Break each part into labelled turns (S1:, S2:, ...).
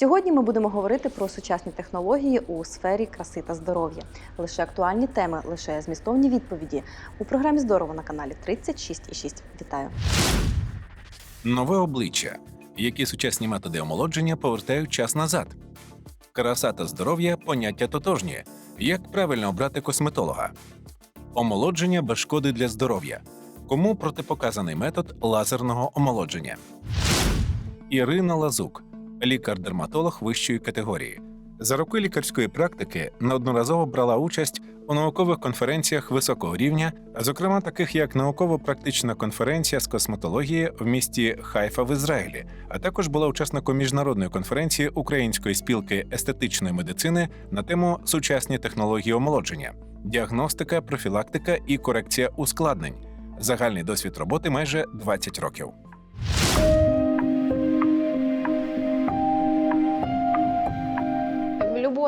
S1: Сьогодні ми будемо говорити про сучасні технології у сфері краси та здоров'я. Лише актуальні теми, лише змістовні відповіді у програмі Здорово на каналі 36,6. Вітаю!
S2: Нове обличчя. Які сучасні методи омолодження повертають час назад? Краса та здоров'я поняття тотожні. Як правильно обрати косметолога? Омолодження без шкоди для здоров'я. Кому протипоказаний метод лазерного омолодження? Ірина Лазук, лікар-дерматолог вищої категорії. За роки лікарської практики неодноразово брала участь у наукових конференціях високого рівня, зокрема таких як науково-практична конференція з косметології в місті Хайфа в Ізраїлі, а також була учасником міжнародної конференції Української спілки естетичної медицини на тему сучасні технології омолодження, діагностика, профілактика і корекція ускладнень. Загальний досвід роботи майже 20 років.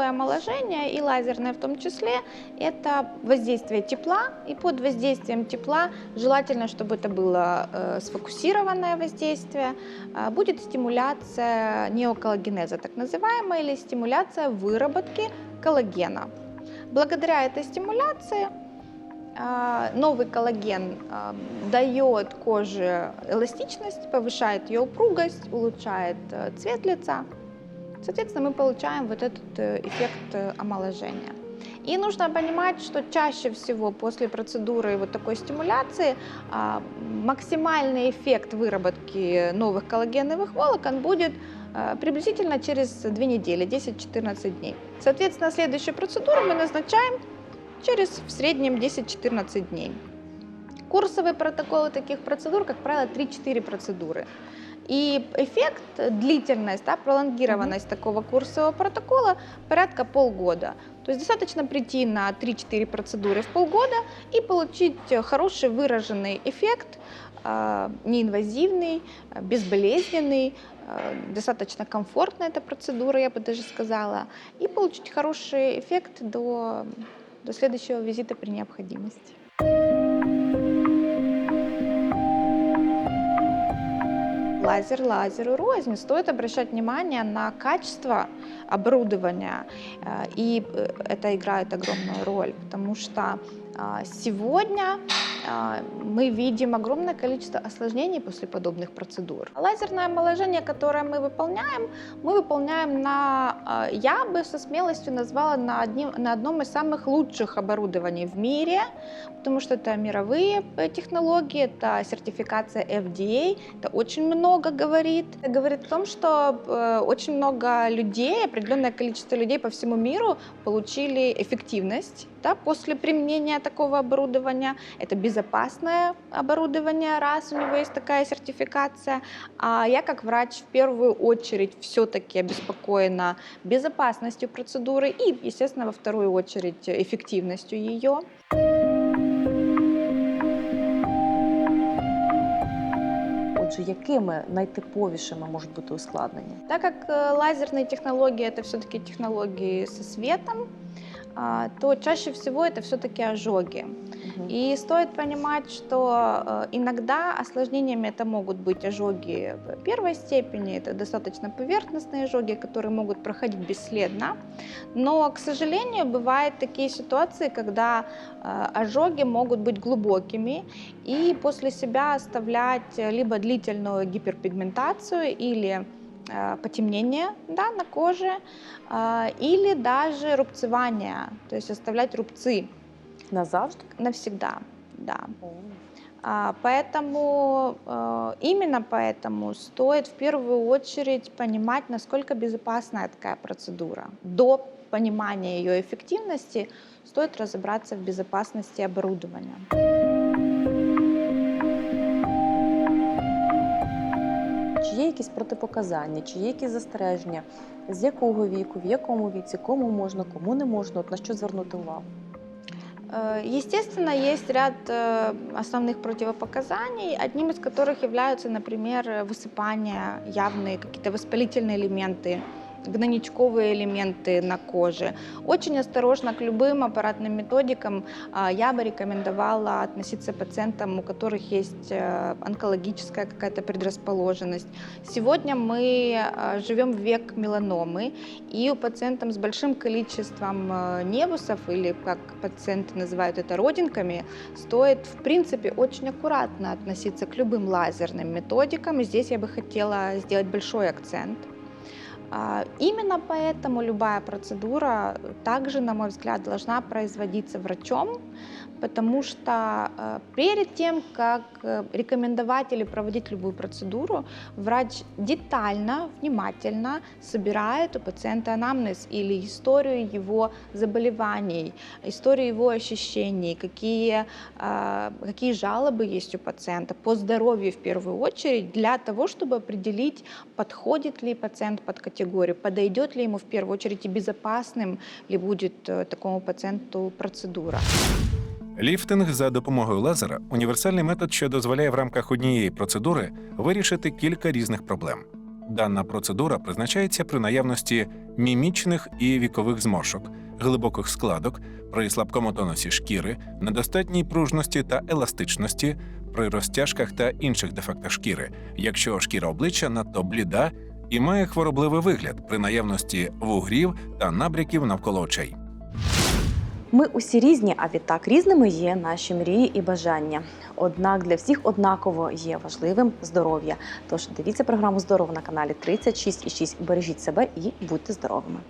S3: Любое омоложение, и лазерное в том числе, это воздействие тепла. И под воздействием тепла желательно, чтобы это было э, сфокусированное воздействие. Э, будет стимуляция неоколлагенеза, так называемая, или стимуляция выработки коллагена. Благодаря этой стимуляции э, новый коллаген э, дает коже эластичность, повышает ее упругость, улучшает э, цвет лица. Соответственно, мы получаем вот этот э, эффект э, омоложения. И нужно понимать, что чаще всего после процедуры вот такой стимуляции а, максимальный эффект выработки новых коллагеновых волокон будет а, приблизительно через две недели, 10-14 дней. Соответственно, следующую процедуру мы назначаем через в среднем 10-14 дней. Курсовые протоколы таких процедур, как правило, 3-4 процедуры. И эффект, длительность, да, пролонгированность такого курсового протокола порядка полгода. То есть достаточно прийти на 3-4 процедуры в полгода и получить хороший выраженный эффект, э, неинвазивный, безболезненный, э, достаточно комфортная эта процедура, я бы даже сказала, и получить хороший эффект до, до следующего визита при необходимости. Лазер лазеру рознь. Стоит обращать внимание на качество оборудования, э, и э, это играет огромную роль, потому что а, сегодня мы видим огромное количество осложнений после подобных процедур. Лазерное омоложение, которое мы выполняем, мы выполняем на, а, я бы со смелостью назвала на, одним, на одном из самых лучших оборудований в мире, потому что это мировые э, технологии, это сертификация FDA, это очень много говорит. Это говорит о том, что э, очень много людей, определенное количество людей по всему миру получили эффективность да, после применения такого оборудования. Это безопасное оборудование, раз у него есть такая сертификация. А я как врач в первую очередь все-таки обеспокоена безопасностью процедуры и, естественно, во вторую очередь эффективностью ее.
S1: Отже, якими найтиповішими можуть бути ускладнення?
S3: Так как лазерные технологии это все-таки технологии со светом, то чаще всего это все-таки ожоги. И стоит понимать, что э, иногда осложнениями это могут быть ожоги первой степени, это достаточно поверхностные ожоги, которые могут проходить бесследно. Но, к сожалению, бывают такие ситуации, когда э, ожоги могут быть глубокими и после себя оставлять либо длительную гиперпигментацию или потемнение да, на коже, э, или даже рубцевание, то есть оставлять рубцы
S1: Назавжди?
S3: навсегда, да. А, Поэтому э, именно поэтому стоит в первую очередь понимать, насколько безопасная такая процедура. До понимания ее эффективности стоит разобраться в безопасности оборудования.
S1: Чи є якісь протипоказання, чи є якісь застереження, з якого віку, в якому віці, кому можна, кому не можна, от на що звернути увагу?
S3: Э, Естественно, есть ряд э, основных противопоказаний, одним из которых являются, например, высыпания, явные какие-то воспалительные элементы гнойничковые элементы на коже. Очень осторожно к любым аппаратным методикам а, я бы рекомендовала относиться пациентам, у которых есть э, онкологическая какая-то предрасположенность. Сегодня мы а, живем в век меланомы, и у пациентов с большим количеством э, невусов, или как пациенты называют это родинками, стоит в принципе очень аккуратно относиться к любым лазерным методикам. И здесь я бы хотела сделать большой акцент. А, Именно поэтому любая процедура также, на мой взгляд, должна производиться врачом, потому что э, перед тем, как э, рекомендовать или проводить любую процедуру, врач детально, внимательно собирает у пациента анамнез или историю его заболеваний, историю его ощущений, какие, э, какие жалобы есть у пациента по здоровью в первую очередь, для того, чтобы определить, подходит ли пациент под категорию, подойдет ли ему в первую очередь и безопасным ли будет такому пациенту процедура.
S2: Ліфтинг за допомогою лазера універсальний метод, що дозволяє в рамках однієї процедури вирішити кілька різних проблем. Дана процедура призначається при наявності мімічних і вікових зморшок, глибоких складок, при слабкому тонусі шкіри, недостатній пружності та еластичності, при розтяжках та інших дефектах шкіри, якщо шкіра обличчя надто бліда і має хворобливий вигляд при наявності вугрів та набряків навколо очей.
S1: Ми усі різні, а відтак різними є наші мрії і бажання. Однак для всіх однаково є важливим здоров'я. Тож дивіться програму здорово на каналі 36,6. Бережіть себе і будьте здоровими.